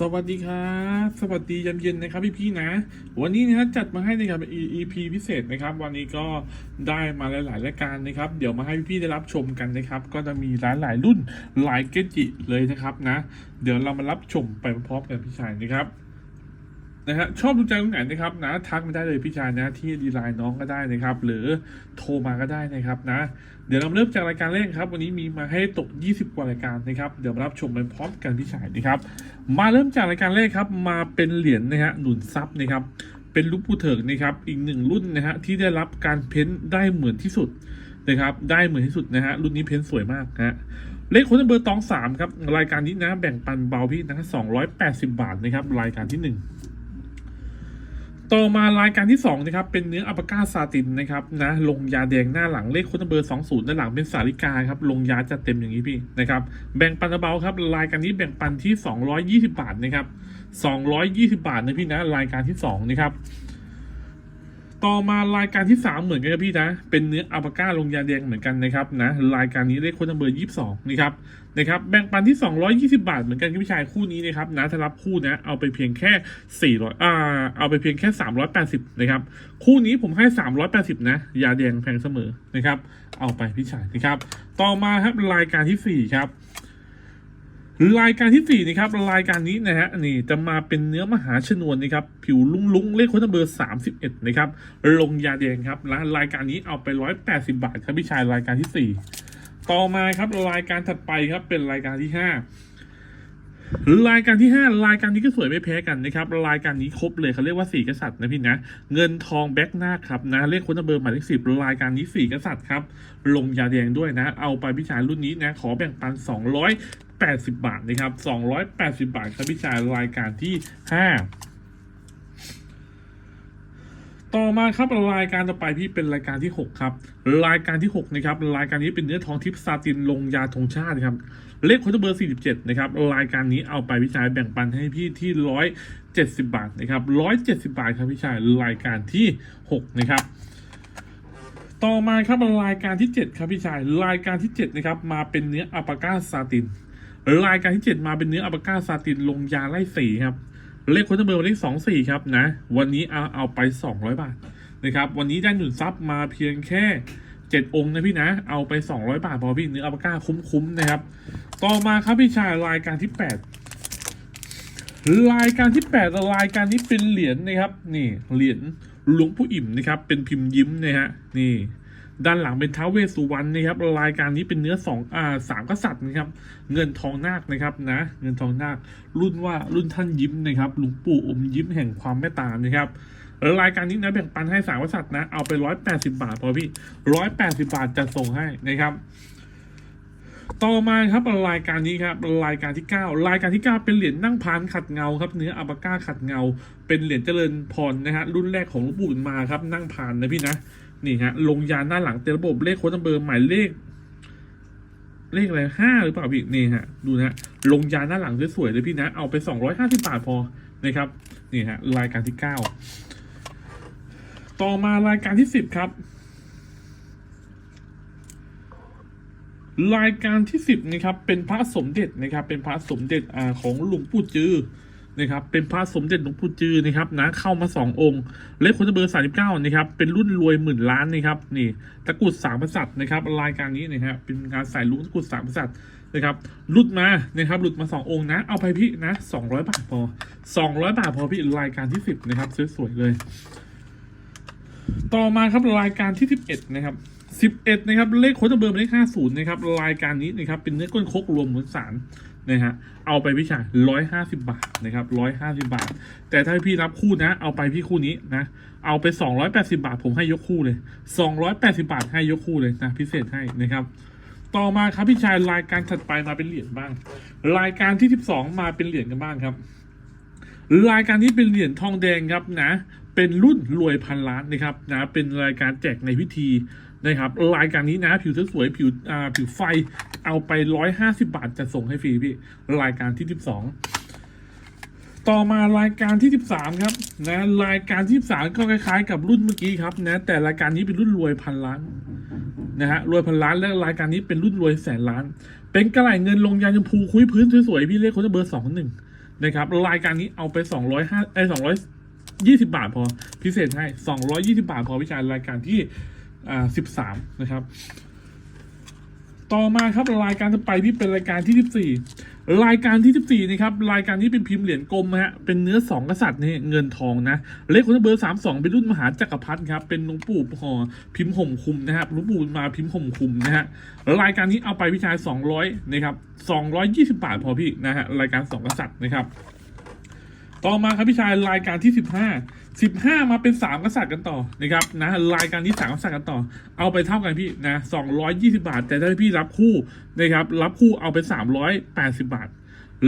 สวัสดีครับสวัสดียามเย็นนะครับพี่ๆนะ วันนี้นะจัดมาให้นะครับ EP พิเศษนะครับ วันนี้ก็ได้มาหลายๆรายการนะครับ เดี๋ยวมาให้พี่ๆได้รับชมกันนะครับ ก็จะมีหลายหลายๆรุ่นหลายเกจิเลยนะครับนะ เดี๋ยวเรามารับชมไปพร้อมกันพี่ชายนะครับ นะฮะชอบดูใจตรงไหนนะครับนะทักมาได้เลยพี่ชายนะที่ดีไลน์น้องก็ได้นะครับ หรือโทรมาก็ได้นะครับนะ เดี๋ยวเราเริ่มจากรายการแรกครับ วันนี้มีมาให้ตก 20 กว่ารายการนะครับ เดี๋ยวรับชมไปพร้อมกันพี่ชายนะครับ มาเริ่มจากรายการแรกครับ มาเป็นเหรียญนะฮะหนุนซับนะครับเป็นลูกปูเถิกนะครับอีกหนึ่งรุ่นนะฮะที่ได้รับการเพ้นได้เหมือนที่สุดนะครับได้เหมือนที่สุดนะฮะรุ่นนี้เพ้นสวยมากนะฮะเลขค้ดเบอร์ตองสามครับรายการนี้นะแบ่งปันเบาพี่นะสองร้อยแปดสิบาทนะครับรายการที่หนึ่ง ต่อมารายการที่2นะครับเป็นเนื้ออัปก้าซาตินนะครับนะลงยาแดงหน้าหลังเลขค้ดเบอร์20ด้านหลังเป็นสาริกาครับลงยาจะเต็มอย่างนี้พี่นะครับแบ่งปันเบาครับรายการนี้แบ่งปันที่ 220 บาทนะครับ220 บาทนะพี่นะรายการที่2นะครับ ต่อมารายการที่ 3 เหมือนกันครับพี่นะ เป็นเนื้ออัปาก้าลงยาแดงเหมือนกันนะครับนะรายการนี้เลขค้ดเบอร์22นะครับนะครับแบ่งปันที่ 220 บาทเหมือนกันครับพี่ชายคู่นี้นะครับนะถ้ารับคู่นะเอาไปเพียงแค่400อ่าเอาไปเพียงแค่ 380นะครับคู่นี้ผมให้ 380 นะยาแดงแพงเสมอนะครับเอาไปพี่ชายนะครับต่อมาครับรายการที่4ครับ รายการที่ 4 นะครับ รายการนี้นะฮะนี่จะมาเป็นเนื้อมหาชนวนนะครับ ผิวลุ้งลุงๆเลขคนเบอร์ 31 นะครับ ลงยาแดงครับและรายการนี้เอาไป 180 บาทครับพี่ชายรายการที่ 4 ต่อมาครับรายการถัดไปครับเป็นรายการที่ 5 รายการที่ 5 รายการนี้ก็สวยไม่แพ้กันนะครับรายการนี้ครบเลยเขาเรียกว่าสี่กษัตริย์นะพี่นะเงินทองแบ็กหน้าครับนะเลขคนเบอร์หมายเลขสิบรายการนี้สี่กษัตริย์ครับลงยาแดงด้วยนะ เอาไปพี่ชายรุ่นนี้นะขอแบ่งปัน 280 บาทนะครับ280 บาทครับพี่ชารายการที่ 5ต่อมาครับรายการต่อไปพี่เป็นรายการที่ 6 ครับ รายการที่6นะครับรายการนี้เป็นเนื้อทองทิพซาตินลงยาธงชาติครับ เลขโค้ดเบอร์ 47 นะครับ รายการนี้เอาไปพี่ชายแบ่งปันให้พี่ที่ 170 บาทนะครับ 170 บาทครับพี่ชายรายการที่ 6 นะครับต่อมาครับรายการที่ 7 ครับพี่ชายรายการที่ 7 นะครับ มาเป็นเนื้ออัปาก้าซาติน รายการที่ 7 มาเป็นเนื้ออัปาก้าซาตินลงยาไล่สีครับเลขโค้ดเบอร์เลขสองสี่ครับนะ วันนี้เอาเอาไป 200 บาทนะครับ วันนี้ได้หนุนซับมาเพียงแค่ 7องค์นะพี่นะ เอาไป200บาทพอพี่เนื้ออัปาก้าคุ้มๆนะครับ ต่อมาครับพี่ชายรายการที่8รายการที่8รายการนี้เป็นเหรียญนะครับ นี่เหรียญหลวงปู่อิ่มนะครับ เป็นพิมพ์ยิ้มนะฮะนี่ด้านหลังเป็นท้าวเวสสุวรรณนะครับรายการนี้เป็นเนื้อสองอ่าสามกษัตริย์นะครับ เงินทองนาคนะครับนะ เงินทองนาค รุ่นว่ารุ่นท่านยิ้มนะครับหลวงปู่อมยิ้มแห่งความเมตตานะครับ รายการนี้นะแบ่งปันให้สามกษัตริย์นะ เอาไปร้อยแปดสิบาทพอพี่ร้อยแปดสิบาทจะส่งให้นะครับ ต่อมาครับรายการนี้ครับรายการที่9รายการที่9เป็นเหรียญนั่งพานขัดเงาครับ เนื้ออัปาก้าขัดเงา เป็นเหรียญเจริญพรนะฮะรุ่นแรกของลวงปู่บุญมาครับ นั่งพานนะพี่นะนี่ฮะลงยานหน้าหลังเต็มระบบเลขโค้ดเบอร์หมายเลขเลขอะไรห้าหรือเปล่าพี่นี่ฮะดูนะลงยาหน้าหลังสวยๆเลยพี่นะ เอาไปสองร้อยห้าสิบาทพอนะครับ นี่ฮะรายการที่เก้า ต่อมารายการที่สิบครับ รายการที่สิบนะครับ เป็นพระสมเด็จนะครับ เป็นพระสมเด็จอ่าของหลวงปู่จือนะครับ เป็นพระสมเด็จหลวงปู่จือนะครับนะเข้ามาสององค์ เลขคนเบอร์สามสิบเก้านะครับ เป็นรุ่นรวยหมื่นล้านนะครับ นี่ตะกุดสามกษัตนะครับ รายการนี้นะฮะเป็นการใส่ลุ้งตะกุดสามกษัตนะครับหลุดมานะครับหลุดมาสององค์นะ เอาไปพี่นะสองร้อยบาทพอสองร้อยบาทพอพี่รายการที่สิบนะครับสวยๆเลย ต่อมาครับรายการที่สิบเอ็ดนะครับสิบเอ็ดนะครับ เลขโค้ดเบอร์หมายเลขห้าศูนะครับ รายการนี้นะครับ เป็นเนื้อก้นคกรวมมวลสารนะฮะเอาไปพี่ชายร้อยห้าสิบาทนะครับร้อยห้าสิบาท แต่ถ้าพี่รับคู่นะ เอาไปพี่คู่นี้นะ เอาไปสองร้อยแปดสิบาท ผมให้ยกคู่เลยสองร้อยแปดสิบาทให้ยกคู่เลยนะพิเศษให้นะครับต่อมาครับพี่ชายรายการถัดไปมาเป็นเหรียญบ้าง รายการที่สิบสองมาเป็นเหรียญกันบ้างครับ รายการนี้เป็นเหรียญทองแดงครับนะ เป็นรุ่นรวยพันล้านนะครับนะเป็นรายการแจกในพิธีนะครับรายการนี้นะผิวสวยผิวอ่าผิวไฟเอาไปร้อยห้าสิบาทจะส่งให้ฟรีพี่รายการที่สิบสองต่อมารายการที่สิบสามครับนะรายการที่สิบสามก็คล้ายๆ กับรุ่นเมื่อกี้ครับนะแต่รายการนี้เป็นรุ่นรวยพันล้านนะฮะรวยพันล้านและรายการนี้เป็นรุ่นรวยแสนล้าน เป็นกระไหลเงินลงยาชมพูคุยพื้นสวยๆพี่เลขคนจะเบอร์สองหนึ่งนะครับรายการนี้เอาไปสองร้อยห้าไอสองร้อย ยี่สิบาทพอพิเศษให้สองร้อยยี่สิบาทพอพี่ชายรายการที่อ่าสิบสามนะครับ ต่อมาครับรายการต่อไปที่เป็นรายการที่ 14 รายการที่ 14นะครับรายการนี้เป็นพิมพ์เหรียญกลมฮะเป็นเนื้อสองกษัตริย์นี่เงินทองนะเลขคนเบอร์ 32 เป็นรุ่นมหาจักรพรรดิครับเป็นหลวงปู่ห่อพิมพ์ห่มคุมนะครับหลวงปู่มาพิมพ์ห่มคุมนะฮะรายการนี้เอาไปพี่ชาย200นะครับ220 บาทพอพี่นะฮะรายการสองกษัตริย์นะครับ ต่อมาครับพี่ชายรายการที่15 15มาเป็น3กษัตริย์กันต่อนะครับนะรายการนี้3กษัตริย์กันต่อ เอาไปเท่ากันพี่นะ220บาท แต่ถ้าพี่รับคู่นะครับรับคู่เอาไป380บาท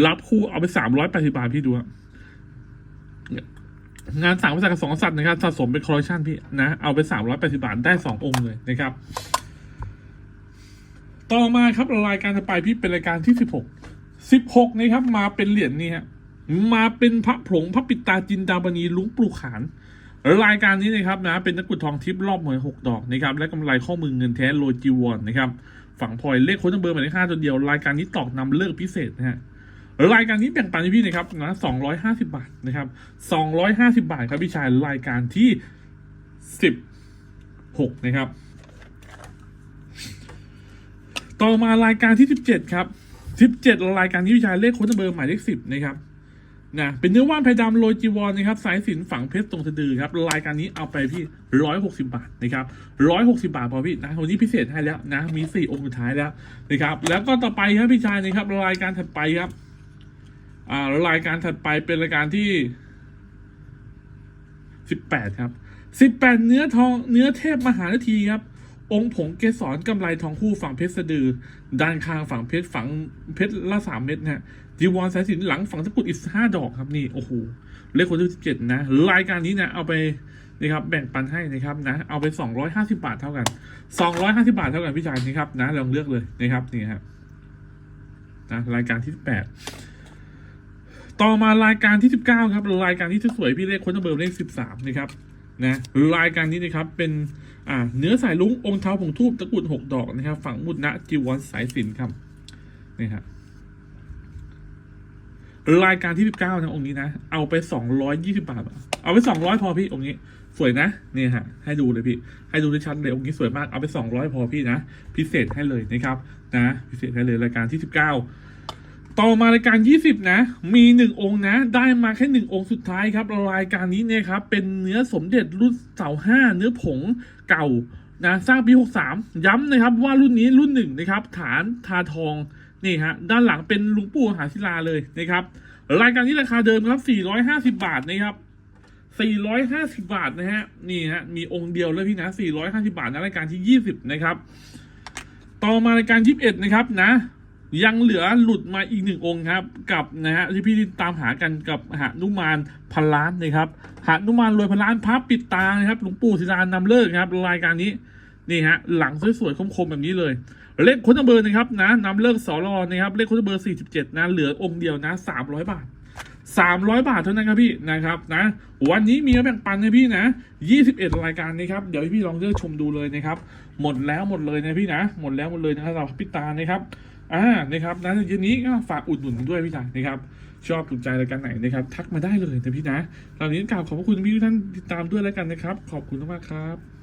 รับคู่เอาไป380บาทพี่ดูงานสามกษัตริย์กับสองกษัตริย์นะครับสะสมเป็นคอลเลคชันพี่นะเอาไป380บาทได้2องค์เลยนะครับ ต่อมาครับรายการต่อไปพี่เป็นรายการที่16 16นะครับมาเป็นเหรียญนี่ฮะ มาเป็นพระผงพระปิตาจินดาบณีลุงปลูกขานรายการนี้นะครับนะเป็นตะกรุดทองทิพย์รอบหมวยหกดอกนะครับและกำไรข้อมือเงินแท้โลจิวอนนะครับฝั่งพลอยเลขโค้ดนัมเบอร์หมายเลขห้าตัวเดียว รายการนี้ตอกนำเลิกพิเศษนะฮะรายการนี้แบ่งปันให้พี่นะครับนะสองร้อยห้าสิบาทนะครับสองร้อยห้าสิบาทครับพี่ชายรายการที่สิบหกนะครับ ต่อมารายการที่สิบเจ็ดครับสิบเจ็ดรายการนี้พี่ชายเลขโค้ดนัมเบอร์หมายเลขสิบนะครับ นะเป็นเนื้อว่านไพดำโรยจีวรนะครับ สายสินฝังเพชรตรงสะดือครับรายการนี้เอาไปพี่ร้อยหกสิบาทนะครับร้อยหกสิบาทพอพี่นะวันนี้พิเศษให้แล้วนะมีสี่องค์สุดท้ายแล้วนะครับ แล้วก็ต่อไปครับพี่ชายนะครับ รายการถัดไปครับอ่ารายการถัดไปเป็นรายการที่สิบแปดครับสิบแปดเนื้อทองเนื้อเทพมหานาทีครับ องค์ผงเกสรกำไรทองคู่ฝั่งเพชรสะดือ ด้านข้างฝั่งเพชรฝั่งเพชรละสามเม็ดนะฮะจีวรสายสินหลังฝั่งตะกุดอีกห้าดอกครับนี่โอ้โหเลขคนที่สิบเจ็ดนะ รายการนี้นะเอาไปนะครับแบ่งปันให้นะครับนะเอาไปสองร้อยห้าสิบาทเท่ากันสองร้อยห้าสิบาทเท่ากันพี่ชายนะครับนะลองเลือกเลยนะครับนี่ครับนะรายการที่แปดต่อมารายการที่19ครับรายการที่สวยพี่เลขคนเบอร์เลข13นะครับ นะรายการนี้นะครับเป็นอ่าเนื้อสายลุงองค์เท้าผงทูบตะกรุดหกดอกนะครับ ฝังมุดนะจีวรสายสินครับนี่ครับรายการที่19นะองค์นี้นะ เอาไป220บาท เอาไป200พอพี่องค์นี้ สวยนะนี่ฮะให้ดูเลยพี่ ให้ดูได้ชัดเลยองค์นี้สวยมากเอาไป200พอพี่นะ พิเศษให้เลยนะครับ นะ พิเศษให้เลยรายการที่19 ต่อมารายการ 20 นะ มีหนึ่งองค์นะ ได้มาแค่หนึ่งองค์สุดท้ายครับ รายการนี้เนี่ยครับ เป็นเนื้อสมเด็จรุ่นเสาห้าเนื้อผงเก่านะสร้างปี 63 ย้ำนะครับว่ารุ่นนี้รุ่นหนึ่งนะครับ ฐานทาทองนี่ฮะด้านหลังเป็นลุงปู่หาศิลาเลยนะครับ รายการนี้ราคาเดิมครับ 450 บาทนะครับ 450 บาทนะฮะนี่ฮะมีองค์เดียวเลยพี่นะ 450 บาทนะรายการที่ 20 นะครับ ต่อมารายการ 21 นะครับนะ ยังเหลือหลุดมาอีกหนึ่งองค์ครับ กับนะฮะที่พี่ตามหากันกับหานุมานพันล้านนะครับหานุมานรวยพันล้านพับปิดตานะครับหลวงปู่ศิลานำเลิกครับรายการนี้นี่ฮะหลังสวยๆคมๆแบบนี้เลย เลขคนเบอร์นะครับนะนำเลิกสอรอนะครับเลขคนเบอร์ 47 นะ เหลือองค์เดียวนะ 300 บาท 300 บาทเท่านั้นครับพี่นะครับนะวันนี้มีแบ่งปันให้พี่นะ 21 รายการนะครับเดี๋ยวพี่ลองเลือกชมดูเลยนะครับหมดแล้วหมดเลยนะพี่นะ หมดแล้วหมดเลยนะครับสำหรับพี่ตานะครับ อ่านะครับนะเย็นนี้ก็ฝากอุดหนุนด้วยพี่จ๋านะครับชอบถูกใจรายการไหนนะครับ ทักมาได้เลยนะพี่นะตอนนี้กราวขอบพระคุณพี่ทุกท่านติดตามด้วยแล้วกันนะครับ ขอบคุณมากครับ